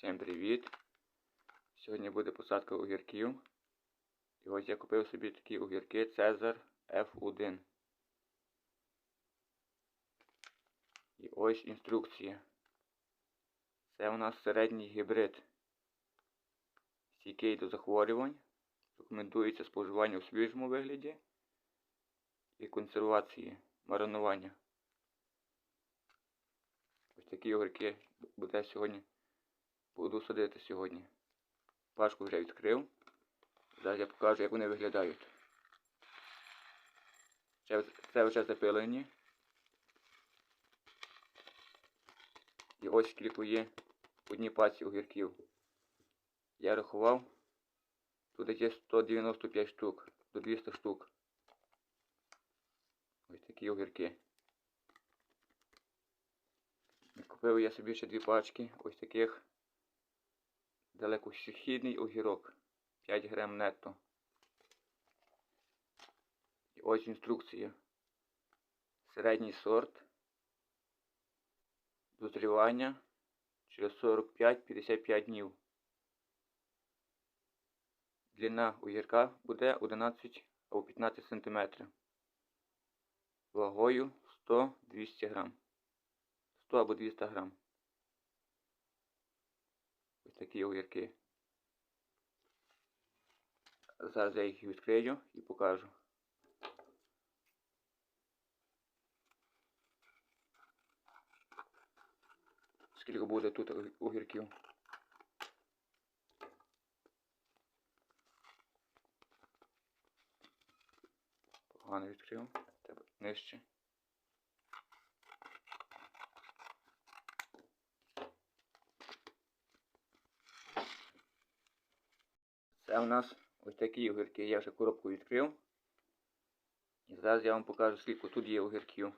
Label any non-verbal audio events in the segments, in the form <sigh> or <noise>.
Всім привіт! Сьогодні буде посадка огірків. І ось я купив собі такі огірки Цезар F1. І ось інструкція. Це у нас середній гібрид. Стійкий до захворювань. Рекомендується споживання у свіжому вигляді і консервації, маринування. Ось такі огірки буде сьогодні. Буду садити сьогодні. Пашку вже відкрив. Зараз я покажу, як вони виглядають. Це, вже запилені. І ось скільки є в одній паці огірків. Я рахував. Тут є 195 штук до 200 штук. Ось такі огірки. Купив я собі ще дві пачки ось таких далекосхідний огірок 5 грам нетто. І ось інструкція. Середній сорт. Дозрівання через 45-55 днів. Длина огірка буде 11 або 15 см. Вагою 100-200 грам. 100 або 200 грам. Такі огірки. Зараз я їх відкрию і покажу. Скільки буде тут огірків. Погано відкрив. Треба нижче. Це у нас ось такі огірки. Я вже коробку відкрив. І зараз я вам покажу, скільки тут є огірків.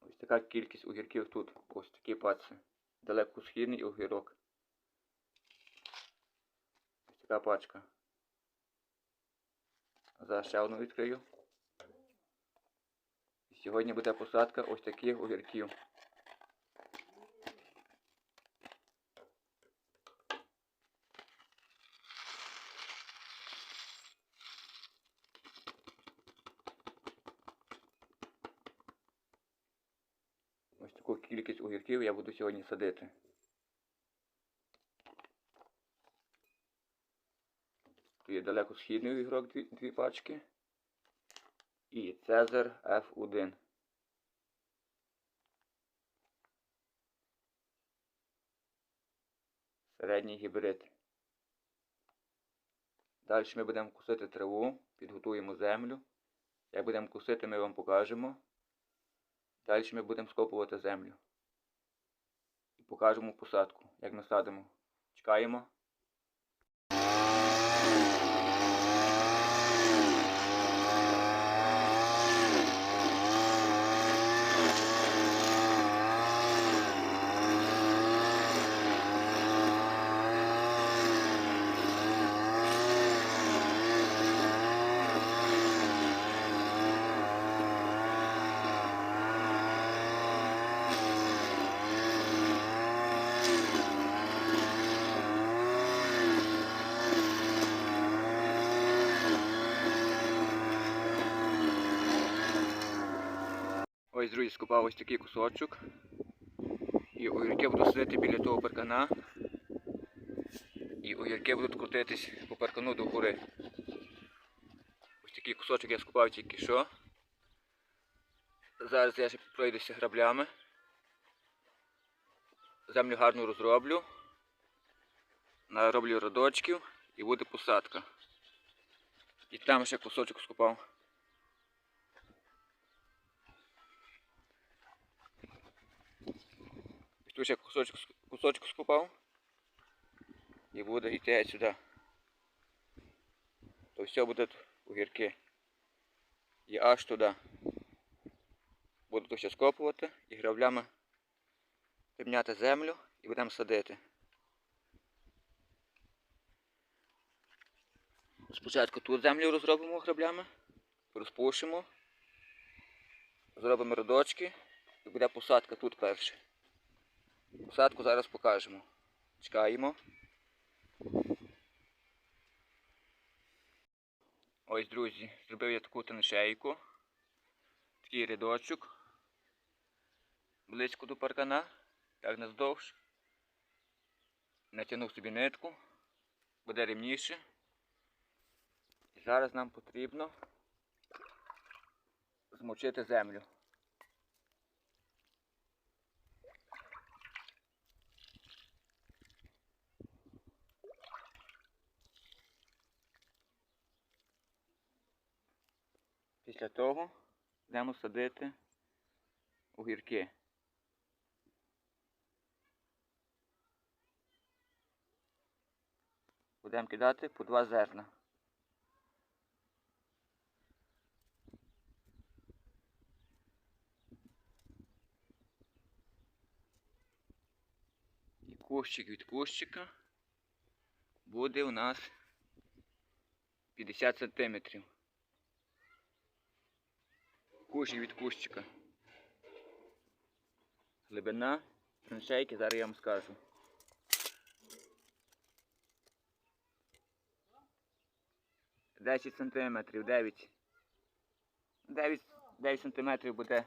Ось така кількість огірків тут. Ось такі паці. Далекосхідний огірок. Ось така пачка. Зараз ще одну відкрию. Сьогодні буде посадка ось таких огірків. Ось таку кількість огірків я буду сьогодні садити. Тут є далекосхідний огірок дві, дві пачки. І Цезар F1. Середній гібрид. Далі ми будемо кусити траву, підготуємо землю. Як будемо кусити, ми вам покажемо. Далі ми будемо скопувати землю. І покажемо посадку, як ми садимо. Чекаємо. Ось, друзі, скопав ось такий кусочок. І огірки буду сидіти біля того паркана. І огірки будуть крутитись по паркану до гори. Ось такий кусочок я скопав тільки що. Зараз я ще пройдуся граблями. Землю гарно розроблю. Нароблю родочків і буде посадка. І там ще кусочок скопав. Тут ще кусочок, кусочок скупав і буде йти сюди. То все буде огірки. І аж туди. Буду тут ще скопувати і граблями підняти землю і будемо садити. Спочатку тут землю розробимо граблями, розпушимо, зробимо родочки і буде посадка тут перше. Посадку зараз покажемо. Чекаємо. Ось, друзі, зробив я таку траншейку, такий рядочок, близько до паркана, так наздовж. Натягнув собі нитку, буде рівніше. Зараз нам потрібно змочити землю. Після того будемо садити огірки. Будемо кидати по два зерна. І від кущика буде у нас 50 сантиметрів. Кущик від кущика. Глибина траншейки, зараз я вам скажу. Десять сантиметрів. Дев'ять, дев'ять сантиметрів буде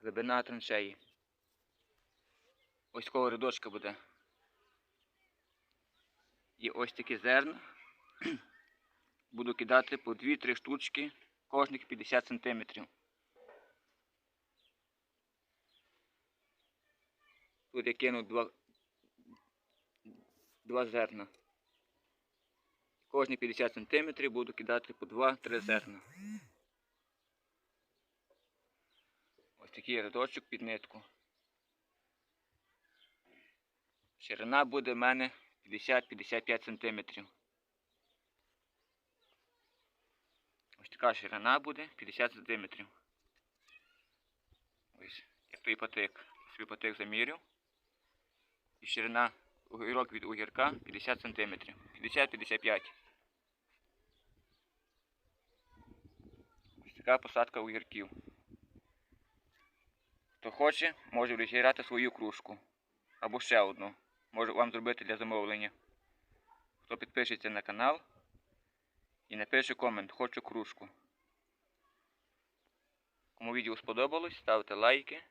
глибина траншеї. Ось такого рядочка буде. І ось такі зерна. <clears throat> Буду кидати по 2-3 штучки кожних 50 сантиметрів. Тут я кину два, два зерна. Кожні 50 сантиметрів буду кидати по 2-3 зерна. Ось такий рядочок під нитку. Ширина буде в мене 50-55 сантиметрів. Ось така ширина буде 50 сантиметрів. Ось, як той патик. Свій патик замірю. І ширина огірок від огірка 50 сантиметрів. 50-55. Ось така посадка огірків. Хто хоче, може розіграти свою кружку. Або ще одну. Можу вам зробити для замовлення. Хто підпишеться на канал і напише комент Хочу кружку. Кому відео сподобалось, ставте лайки.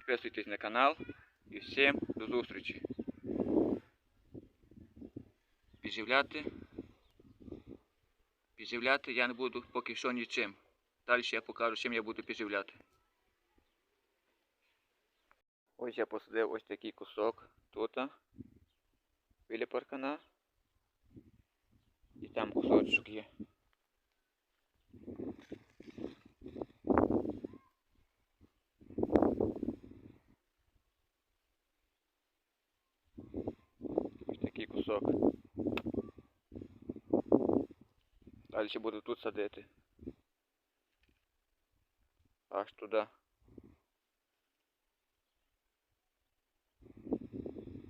Підписуйтесь на канал і всім до зустрічі. Підживляти. Підживляти я не буду поки що нічим. Далі я покажу, чим я буду підживляти. Ось я посадив ось такий кусок тут, біля паркана. І там кусочок є. Ось такий кусок. Далі буду тут садити. Аж туди.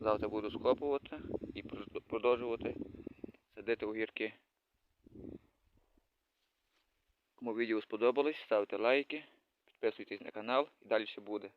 Завтра буду скопувати і продовжувати садити огірки. Кому відео сподобалось, ставте лайки, підписуйтесь на канал і далі ще буде.